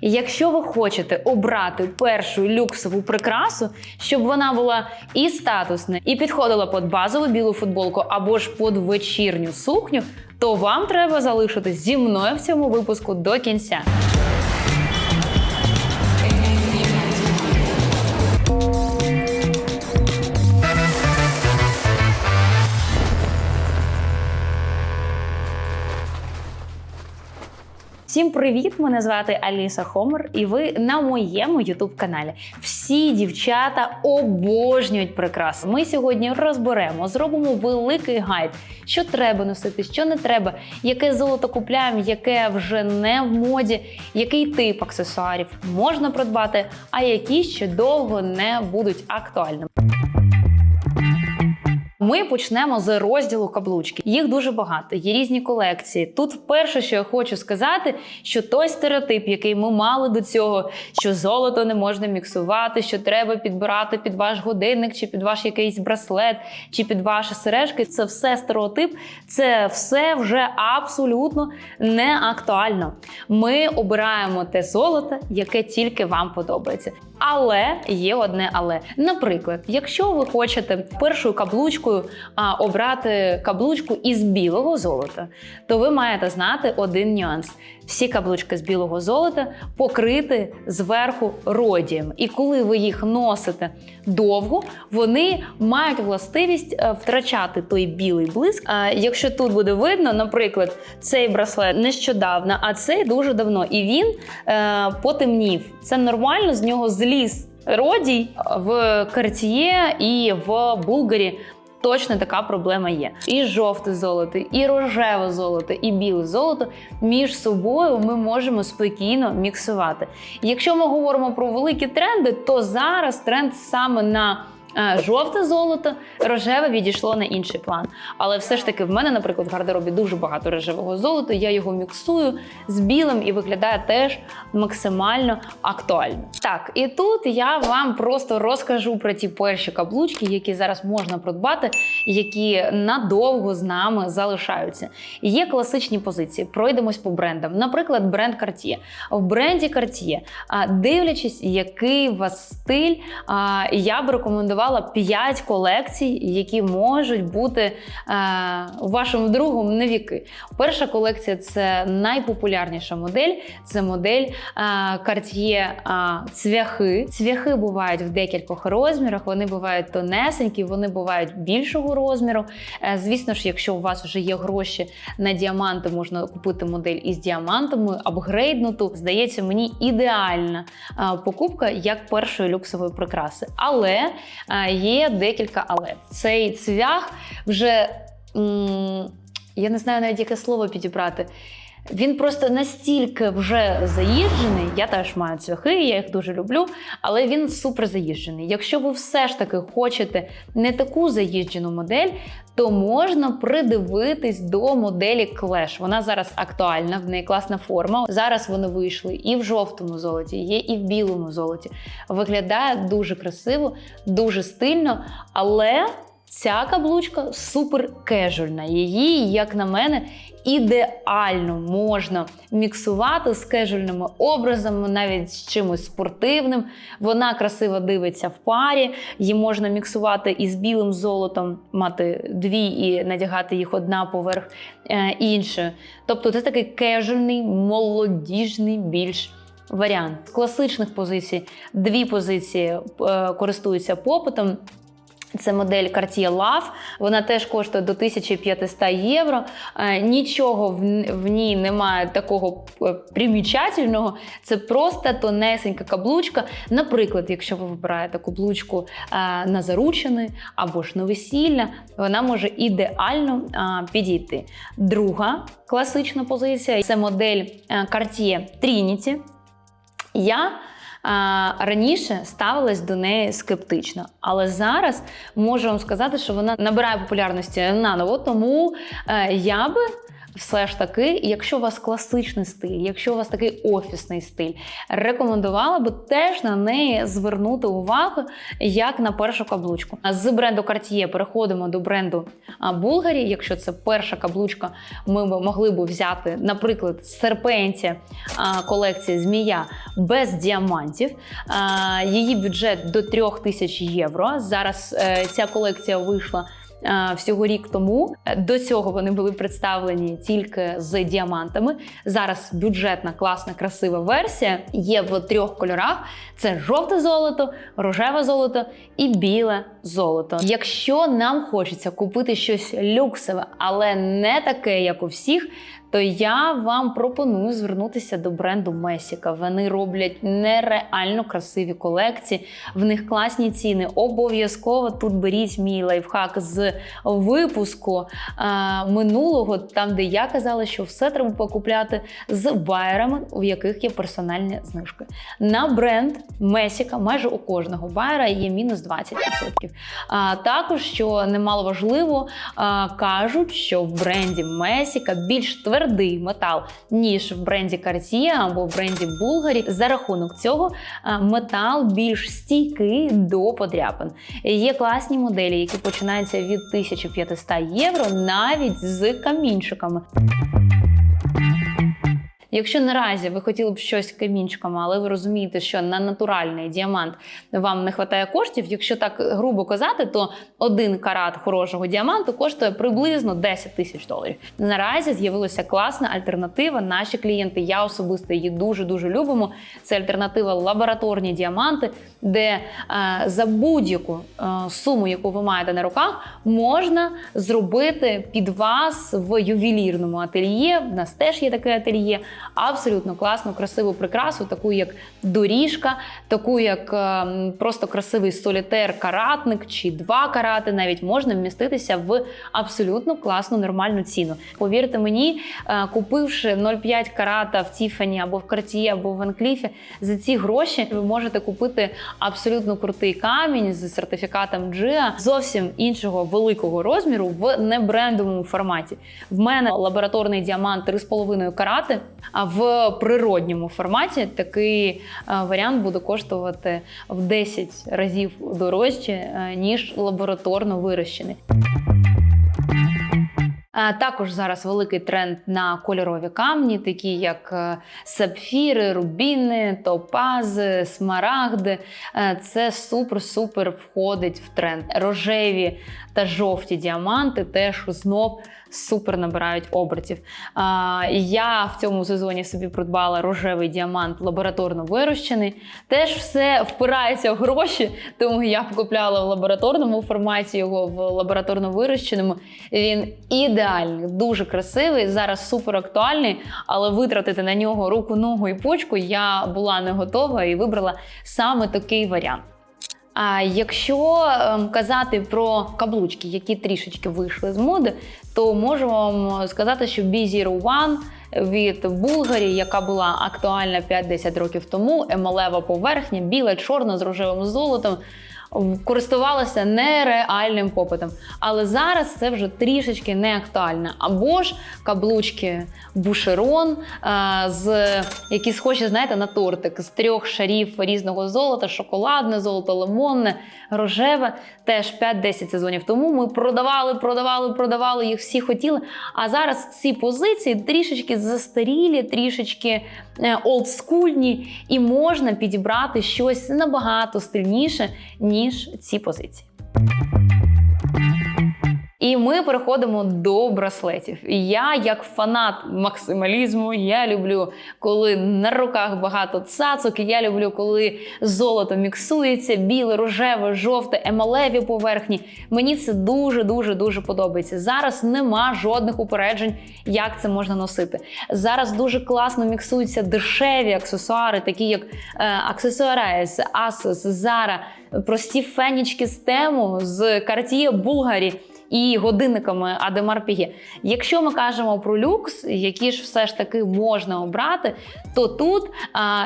І якщо ви хочете обрати першу люксову прикрасу, щоб вона була і статусна, і підходила під базову білу футболку або ж під вечірню сукню, то вам треба залишитись зі мною в цьому випуску до кінця. Всім привіт! Мене звати Аліса Хомер, і ви на моєму ютуб каналі. Всі дівчата обожнюють прикраси. Ми сьогодні розберемо, зробимо великий гайд, що треба носити, що не треба, яке золото купляємо, яке вже не в моді, який тип аксесуарів можна придбати, а які ще довго не будуть актуальними. Ми почнемо з розділу каблучки. Їх дуже багато, є різні колекції. Тут вперше, що я хочу сказати, що той стереотип, який ми мали до цього, що золото не можна міксувати, що треба підбирати під ваш годинник, чи під ваш якийсь браслет, чи під ваші сережки, це все стереотип, це все вже абсолютно не актуально. Ми обираємо те золото, яке тільки вам подобається. Але є одне але. Наприклад, якщо ви хочете першою каблучкою а, обрати каблучку із білого золота, то ви маєте знати один нюанс: всі каблучки з білого золота покриті зверху родієм. І коли ви їх носите довго, вони мають властивість е, втрачати той білий блиск. А якщо тут буде видно, наприклад, цей браслет нещодавно, а цей дуже давно, і він е, потемнів. Це нормально, з нього зліз родій в Cartier і в Булгарі. Точно така проблема є. І жовте золото, і рожеве золото, і біле золото між собою ми можемо спокійно міксувати. Якщо ми говоримо про великі тренди, то зараз тренд саме на жовте золото, рожеве відійшло на інший план. Але все ж таки в мене, наприклад, в гардеробі дуже багато рожевого золота. Я його міксую з білим і виглядає теж максимально актуально. Так, і тут я вам просто розкажу про ті перші каблучки, які зараз можна придбати, які надовго з нами залишаються. Є класичні позиції. Пройдемось по брендам. Наприклад, бренд Cartier. В бренді Cartier, дивлячись, який у вас стиль, я б рекомендувала 5 колекцій, які можуть бути а, вашим другом на віки. Перша колекція це найпопулярніша модель. Це модель а, Cartier а, цвяхи. Цвяхи бувають в декількох розмірах. Вони бувають тонесенькі, вони бувають більшого розміру. Е, Звісно ж, якщо у вас вже є гроші на діаманти, можна купити модель із діамантами, апгрейднуту. Здається, мені ідеальна а, покупка як першої люксової прикраси. Але а, є декілька але. Цей цвях вже. я не знаю навіть яке слово підібрати. Він просто настільки вже заїжджений. Я теж маю цвяхи, я їх дуже люблю, але він супер заїжджений. Якщо ви все ж таки хочете не таку заїжджену модель, то можна придивитись до моделі Clash. Вона зараз актуальна, в неї класна форма. Зараз вони вийшли і в жовтому золоті, є і в білому золоті. Виглядає дуже красиво, дуже стильно, але. Ця каблучка супер кежульна. Її, як на мене, ідеально можна міксувати з кежульними образами, навіть з чимось спортивним. Вона красиво дивиться в парі. Її можна міксувати із білим золотом, мати дві і надягати їх одна поверх е, іншої. Тобто, це такий кежульний, молодіжний більш. Варіант класичних позицій дві позиції е, користуються попитом. Це модель Cartier Love, Вона теж коштує до 1500 євро. Е, Нічого в, ній немає такого е, примічательного. Це просто тонесенька каблучка. Наприклад, якщо ви вибираєте каблучку е, на заручини або ж на весілля, вона може ідеально підійти. Друга класична позиція це модель Cartier Trinity. Я раніше ставилась до неї скептично, але зараз можу вам сказати, що вона набирає популярності наново, тому е, я би все ж таки, якщо у вас класичний стиль, якщо у вас такий офісний стиль, рекомендувала би теж на неї звернути увагу як на першу каблучку. З бренду Cartier переходимо до бренду Bulgari. Якщо це перша каблучка, ми могли б взяти, наприклад, серпенті колекції Змія без діамантів. Її бюджет до 3000 євро. Зараз е, ця колекція вийшла. Всього рік тому до цього вони були представлені тільки з діамантами. Зараз бюджетна, класна, красива версія є в трьох кольорах: це жовте золото, рожеве золото і біле золото. Якщо нам хочеться купити щось люксове, але не таке, як у всіх, то я вам пропоную звернутися до бренду Месіка. Вони роблять нереально красиві колекції, в них класні ціни. Обов'язково тут беріть мій лайфхак з випуску а, минулого, там де я казала, що все треба покупляти з байерами, у яких є персональні знижки. На бренд Месіка майже у кожного байера є мінус 20%. А також, що немало важливо, кажуть, що в бренді Месіка більш твердий метал, ніж в бренді Cartier або в бренді Bulgari. За рахунок цього метал більш стійкий до подряпин. Є класні моделі, які починаються від 1500 євро, навіть з камінчиками. Якщо наразі ви хотіли б щось камінчиками, але ви розумієте, що на натуральний діамант вам не вистачає коштів. Якщо так грубо казати, то один карат хорошого діаманту коштує приблизно 10 тисяч доларів. Наразі з'явилася класна альтернатива. Наші клієнти, я особисто її дуже дуже любимо. Це альтернатива лабораторні діаманти, де е, за будь-яку е, суму, яку ви маєте на руках, можна зробити під вас в ювелірному ательє. У нас теж є таке ательє абсолютно класну, красиву прикрасу, таку як доріжка, таку як е, просто красивий солітер, каратник чи два карати, навіть можна вміститися в абсолютно класну нормальну ціну. Повірте мені, е, купивши 0,5 карата в Тіфані або в Cartier, або в Ванкліфі, за ці гроші ви можете купити абсолютно крутий камінь з сертифікатом GIA зовсім іншого великого розміру в небрендовому форматі. В мене лабораторний діамант 3,5 карати. А в природньому форматі такий е, варіант буде коштувати в 10 разів дорожче, е, ніж лабораторно вирощений. Також зараз великий тренд на кольорові камні, такі як е, сапфіри, рубіни, топази, смарагди. Це супер-супер входить в тренд. Рожеві та жовті діаманти теж знов супер набирають обертів. А, Я в цьому сезоні собі придбала рожевий діамант лабораторно вирощений. Теж все впирається в гроші, тому я купляла в лабораторному форматі його в лабораторно вирощеному. Він ідеальний, дуже красивий, зараз супер актуальний, але витратити на нього руку, ногу і почку я була не готова і вибрала саме такий варіант. А якщо ем, казати про каблучки, які трішечки вийшли з моди, то можу вам сказати, що B01 від Булгарі, яка була актуальна 5-10 років тому, емалева поверхня, біла, чорна з рожевим золотом. Користувалася нереальним попитом, але зараз це вже трішечки не актуально. Або ж каблучки бушерон, з які схожі, знаєте, на тортик з трьох шарів різного золота: шоколадне золото, лимонне, рожеве. Теж 5-10 сезонів тому ми продавали, продавали, продавали їх всі хотіли. А зараз ці позиції трішечки застарілі, трішечки е, олдскульні, і можна підібрати щось набагато стильніше, ніж ці позиції. І ми переходимо до браслетів. І Я, як фанат максималізму, я люблю, коли на руках багато цацок. і Я люблю, коли золото міксується, біле, рожеве, жовте, емалеві поверхні. Мені це дуже дуже дуже подобається. Зараз нема жодних упереджень, як це можна носити. Зараз дуже класно міксуються дешеві аксесуари, такі як е, аксесуарес, Asus, Zara, прості фенічки з тему з Cartier Bulgari і годинниками Адемар Піге. Якщо ми кажемо про люкс, які ж все ж таки можна обрати, то тут. А,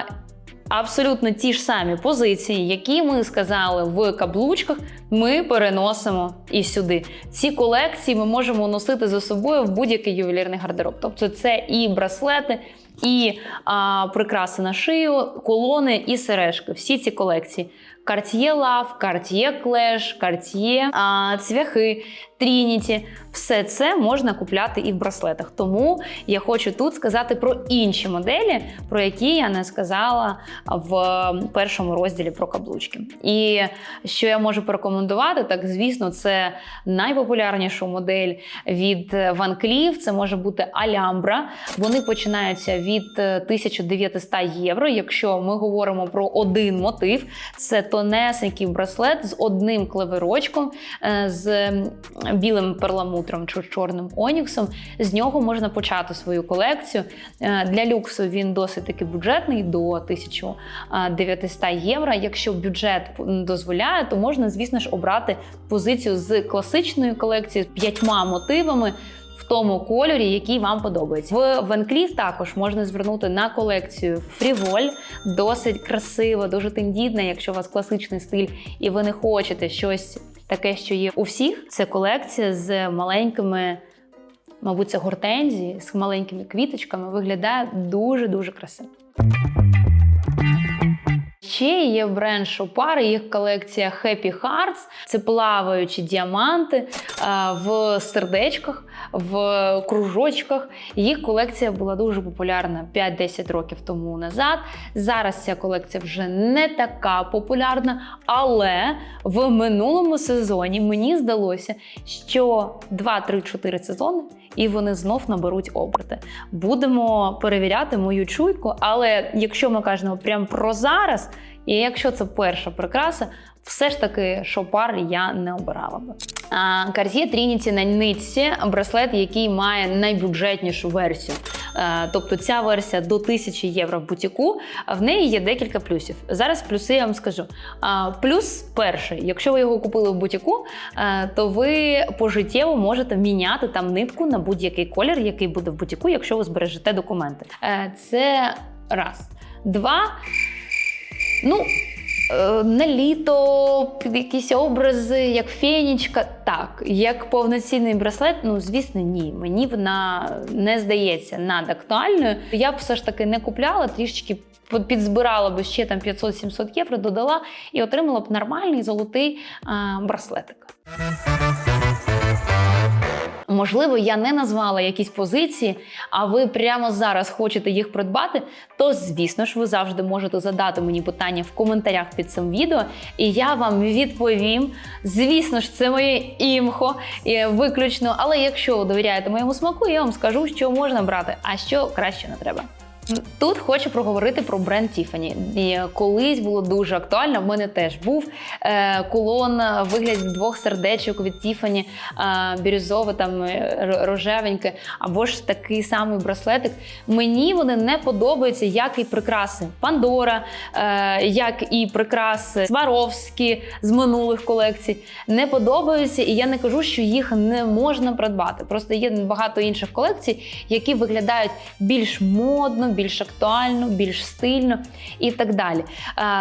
абсолютно ті ж самі позиції, які ми сказали в каблучках, ми переносимо і сюди. Ці колекції ми можемо носити за собою в будь-який ювелірний гардероб. Тобто, це і браслети. І а, прикраси на шию, колони і сережки. Всі ці колекції. Cartier Love, Cartier Clash, Cartier, а, цвяхи, Trinity. Все це можна купляти і в браслетах. Тому я хочу тут сказати про інші моделі, про які я не сказала в першому розділі про каблучки. І що я можу порекомендувати, так звісно, це найпопулярнішу модель від Van Cleef, Це може бути Alhambra. Вони починаються від 1900 євро. Якщо ми говоримо про один мотив, це тонесенький браслет з одним клеверочком, е, з білим перламутром чи чорним оніксом. З нього можна почати свою колекцію. Е, Для люксу він досить таки бюджетний до 1900 євро. Якщо бюджет дозволяє, то можна, звісно ж, обрати позицію з класичної колекції з п'ятьма мотивами. В тому кольорі, який вам подобається. В Венклів також можна звернути на колекцію Фріволь. Досить красиво, дуже тендітна, якщо у вас класичний стиль, і ви не хочете щось таке, що є у всіх. Це колекція з маленькими, мабуть, це гортензії, з маленькими квіточками. Виглядає дуже-дуже красиво. Ще є бренд Шопар, їх колекція Happy Hearts. Це плаваючі діаманти в сердечках, в кружочках. Їх колекція була дуже популярна 5-10 років тому назад. Зараз ця колекція вже не така популярна, але в минулому сезоні мені здалося, що 2-3-4 сезони. І вони знов наберуть оберти. Будемо перевіряти мою чуйку, але якщо ми кажемо прямо про зараз, і якщо це перша прикраса, все ж таки шопар я не обирала би. Cartier Trinity на нитці браслет, який має найбюджетнішу версію. Е, Тобто ця версія до 1000 євро в бутіку, в неї є декілька плюсів. Зараз плюси я вам скажу. Плюс перший, якщо ви його купили в бутіку, е, то ви пожиттєво можете міняти там нитку на будь-який колір, який буде в бутіку, якщо ви збережете документи. Е, Це раз. Два. Ну, е, на літо якісь образи, як фенічка. Так, як повноцінний браслет, ну звісно, ні. Мені вона не здається надактуальною. Я б все ж таки не купляла, трішечки підзбирала би ще там 500-700 євро, додала і отримала б нормальний золотий а, браслетик. Можливо, я не назвала якісь позиції, а ви прямо зараз хочете їх придбати, то звісно ж ви завжди можете задати мені питання в коментарях під цим відео, і я вам відповім. Звісно ж, це моє імхо виключно. Але якщо ви довіряєте моєму смаку, я вам скажу, що можна брати, а що краще не треба. Тут хочу проговорити про бренд Tiffany. І Колись було дуже актуально. В мене теж був е, кулон вигляді двох сердечок від Tiffany, е, бірюзове, там е, рожевеньке, або ж такий самий браслетик. Мені вони не подобаються, як і прикраси Пандора, як і прикраси Сваровські з минулих колекцій. Не подобаються, і я не кажу, що їх не можна придбати. Просто є багато інших колекцій, які виглядають більш модно більш актуально, більш стильно і так далі.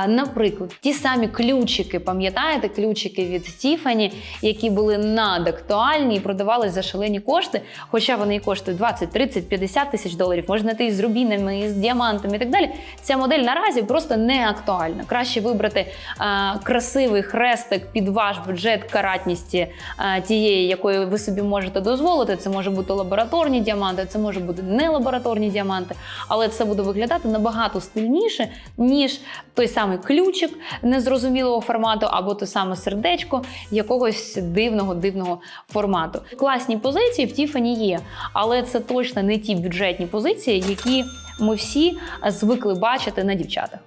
Наприклад, ті самі ключики, пам'ятаєте, ключики від Tiffany, які були надактуальні і продавались за шалені кошти, хоча вони і коштують 20, 30, 50 тисяч доларів, можна і з рубінами, і з діамантами і так далі. Ця модель наразі просто не актуальна. Краще вибрати а, красивий хрестик під ваш бюджет каратністі а, тієї, якої ви собі можете дозволити. Це може бути лабораторні діаманти, це може бути не лабораторні діаманти, але це буде виглядати набагато стильніше, ніж той самий ключик незрозумілого формату, або те саме сердечко якогось дивного дивного формату. Класні позиції в Тіфані є, але це точно не ті бюджетні позиції, які ми всі звикли бачити на дівчатах.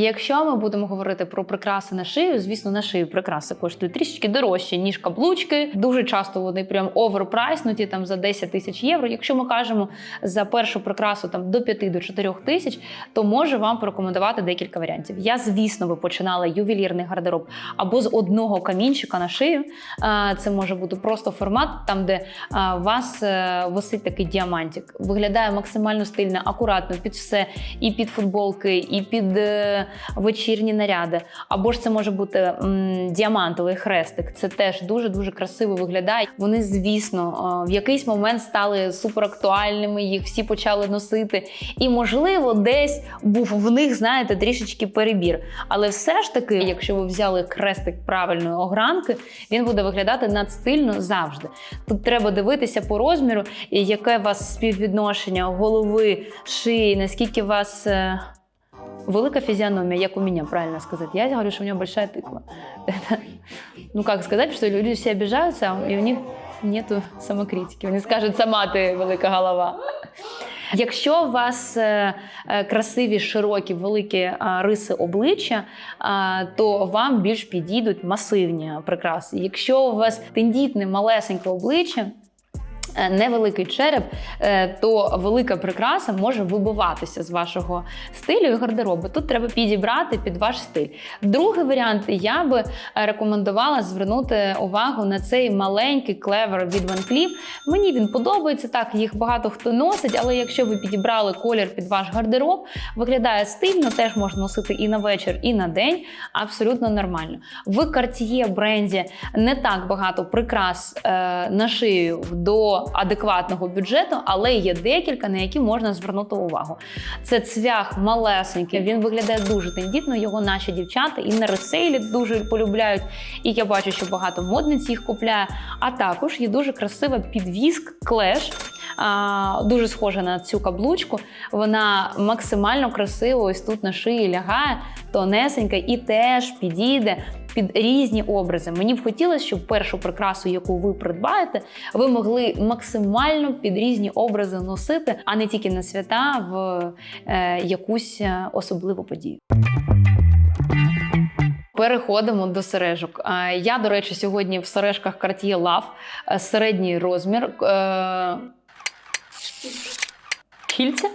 Якщо ми будемо говорити про прикраси на шию, звісно, на шию прикраси коштують трішечки дорожче, ніж каблучки. Дуже часто вони прям оверпрайснуті там за 10 тисяч євро. Якщо ми кажемо за першу прикрасу там до 5 до 4 тисяч, то можу вам порекомендувати декілька варіантів. Я, звісно, би починала ювелірний гардероб або з одного камінчика на шию. Це може бути просто формат, там, де у вас е, висить такий діамантик. Виглядає максимально стильно, акуратно під все, і під футболки, і під е, вечірні наряди. Або ж це може бути м, діамантовий хрестик. Це теж дуже дуже красиво виглядає. Вони, звісно, е, в якийсь момент стали суперактуальними, їх всі почали носити. І, можливо, десь був в них, знаєте, трішечки перебір. Але все ж таки, якщо ви взяли хрестик правильної огранки, він буде виглядати надстильно завжди. Тут треба дивитися по розміру, яке у вас співвідношення голови, шиї, наскільки вас. Велика физиономия, як у меня, правильно сказать. Я говорю, что у меня большая тыква. Это, ну, как сказать, что люди все обижаются, и у них нету самокритики. Вони скажуть, сама ти велика голова. Якщо у вас е, е, красиві, широкі, великі е, риси обличчя, то вам більш підійдуть масивні прикраси. Якщо у вас тендітне, малесеньке обличчя, невеликий череп, е, то велика прикраса може вибиватися з вашого стилю і гардеробу. Тут треба підібрати під ваш стиль. Другий варіант я би е, рекомендувала звернути увагу на цей маленький клевер від Van Cleef. Мені він подобається. Так, їх багато хто носить, але якщо ви підібрали колір під ваш гардероб, виглядає стильно, теж можна носити і на вечір, і на день. Абсолютно нормально. В Cartier бренді не так багато прикрас е, на шию до адекватного бюджету, але є декілька, на які можна звернути увагу. Це цвях малесенький, він виглядає дуже тендітно. Його наші дівчата і на ресейлі дуже полюбляють. І я бачу, що багато модниць їх купляє. А також є дуже красива підвіск клеш. Дуже схожа на цю каблучку. Вона максимально красиво ось тут на шиї лягає, тонесенька і теж підійде під різні образи. Мені б хотілося, щоб першу прикрасу, яку ви придбаєте, ви могли максимально під різні образи носити, а не тільки на свята в е, якусь е, особливу подію. Переходимо до сережок. Е, Я, до речі, сьогодні в сережках Cartier Love е, середній розмір. Кільця.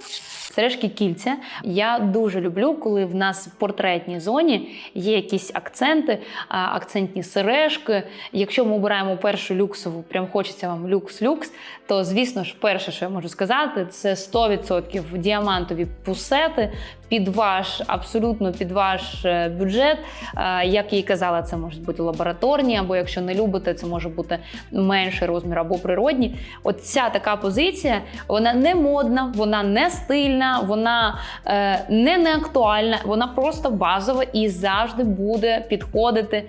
Сережки кільця. Я дуже люблю, коли в нас в портретній зоні є якісь акценти, акцентні сережки. Якщо ми обираємо першу люксову, прям хочеться вам люкс-люкс, то звісно ж, перше, що я можу сказати, це 100% діамантові пусети під ваш, абсолютно під ваш е, бюджет. Е, Як я і казала, це можуть бути лабораторні, або якщо не любите, це може бути менший розмір або природні. От ця така позиція, вона не модна, вона не стильна, вона е, не неактуальна, вона просто базова і завжди буде підходити.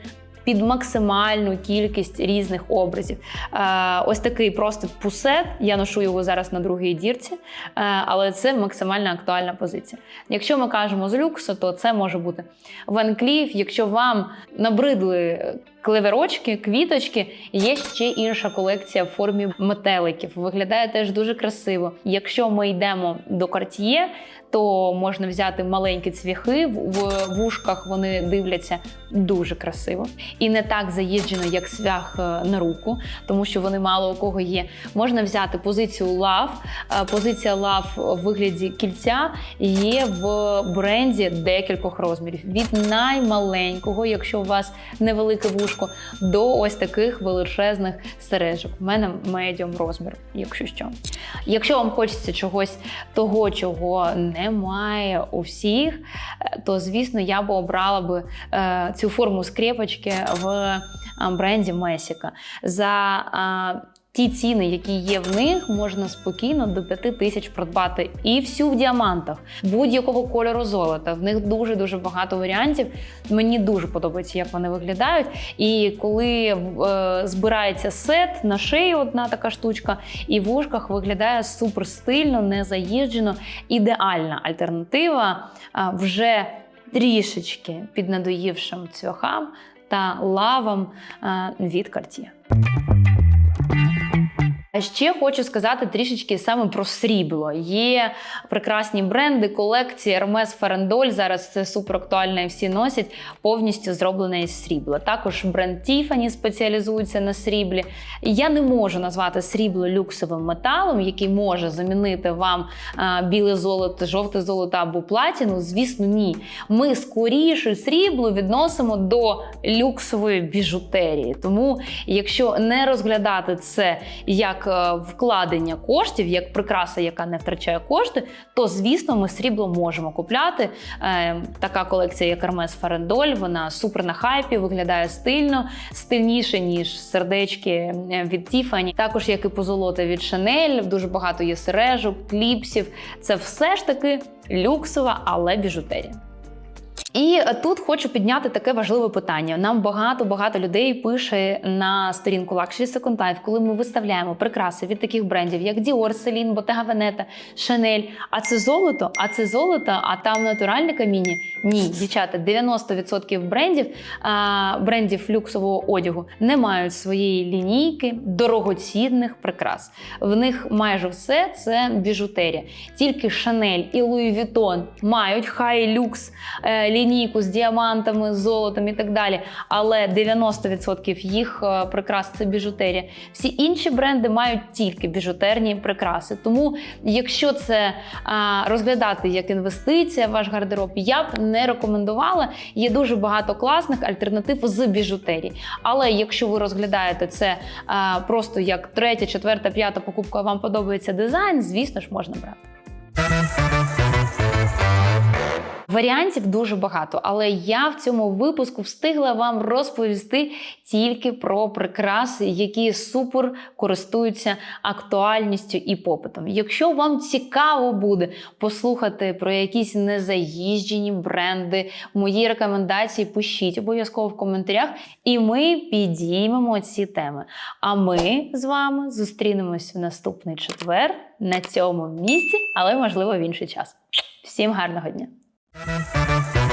Під максимальну кількість різних образів. Е, ось такий просто пусет. Я ношу його зараз на другій дірці, е, але це максимально актуальна позиція. Якщо ми кажемо з люксу, то це може бути Ван Кліф. Якщо вам набридли клеверочки, квіточки, є ще інша колекція в формі метеликів. Виглядає теж дуже красиво. Якщо ми йдемо до Cartier, то можна взяти маленькі цвяхи в вушках. Вони дивляться дуже красиво і не так заїжджено, як цвях е, на руку, тому що вони мало у кого є. Можна взяти позицію лав. Е, Позиція лав в вигляді кільця є в бренді декількох розмірів. Від наймаленького, якщо у вас невелике вушко, до ось таких величезних сережок. У мене медіум розмір, якщо що. Якщо вам хочеться чогось того, чого немає у всіх, е, то звісно я би обрала би е, цю форму скрепочки в е, бренді Месіка. За Ті ціни, які є в них, можна спокійно до 5 тисяч придбати і всю в діамантах, будь-якого кольору золота. В них дуже дуже багато варіантів. Мені дуже подобається, як вони виглядають. І коли е, збирається сет на шиї, одна така штучка, і в ушках виглядає супер стильно, не заїжджено. Ідеальна альтернатива е, вже трішечки піднадоївшим цвяхам та лавам е, від Cartier. Ще хочу сказати трішечки саме про срібло. Є прекрасні бренди, колекції Hermes Farandol. Зараз це супер актуально і всі носять, повністю зроблене із срібла. Також бренд Tiffany спеціалізується на сріблі. Я не можу назвати срібло люксовим металом, який може замінити вам біле золото, жовте золото або платіну. Звісно, ні. Ми скоріше срібло відносимо до люксової біжутерії. Тому, якщо не розглядати це як е, вкладення коштів, як прикраса, яка не втрачає кошти, то звісно ми срібло можемо купляти. Е, така колекція, як Hermes Farandol, вона супер на хайпі, виглядає стильно, стильніше ніж сердечки е, від Tiffany. Також як і позолота від Chanel, дуже багато є сережок, кліпсів. Це все ж таки люксова, але біжутерія. І тут хочу підняти таке важливе питання. Нам багато-багато людей пише на сторінку Luxury Second Life, коли ми виставляємо прикраси від таких брендів, як Dior, Celine, Bottega Veneta, Chanel. А це золото, а це золото, а там натуральне каміння. Ні, дівчата, 90% брендів, брендів люксового одягу не мають своєї лінійки дорогоцінних прикрас. В них майже все це біжутерія. Тільки Chanel і Louis Vuitton мають хай люкс е, лінійку з діамантами, з золотом і так далі. Але 90% їх е, прикрас це біжутерія. Всі інші бренди мають тільки біжутерні прикраси. Тому, якщо це розглядати як інвестиція в ваш гардероб, я б не рекомендувала. Є дуже багато класних альтернатив з біжутерії. Але якщо ви розглядаєте це просто як третя, четверта, п'ята покупка, вам подобається дизайн, звісно ж, можна брати. Варіантів дуже багато, але я в цьому випуску встигла вам розповісти тільки про прикраси, які супер користуються актуальністю і попитом. Якщо вам цікаво буде послухати про якісь незаїжджені бренди, мої рекомендації пишіть обов'язково в коментарях, і ми підіймемо ці теми. А ми з вами зустрінемось в наступний четвер на цьому місці, але можливо в інший час. Всім гарного дня! thank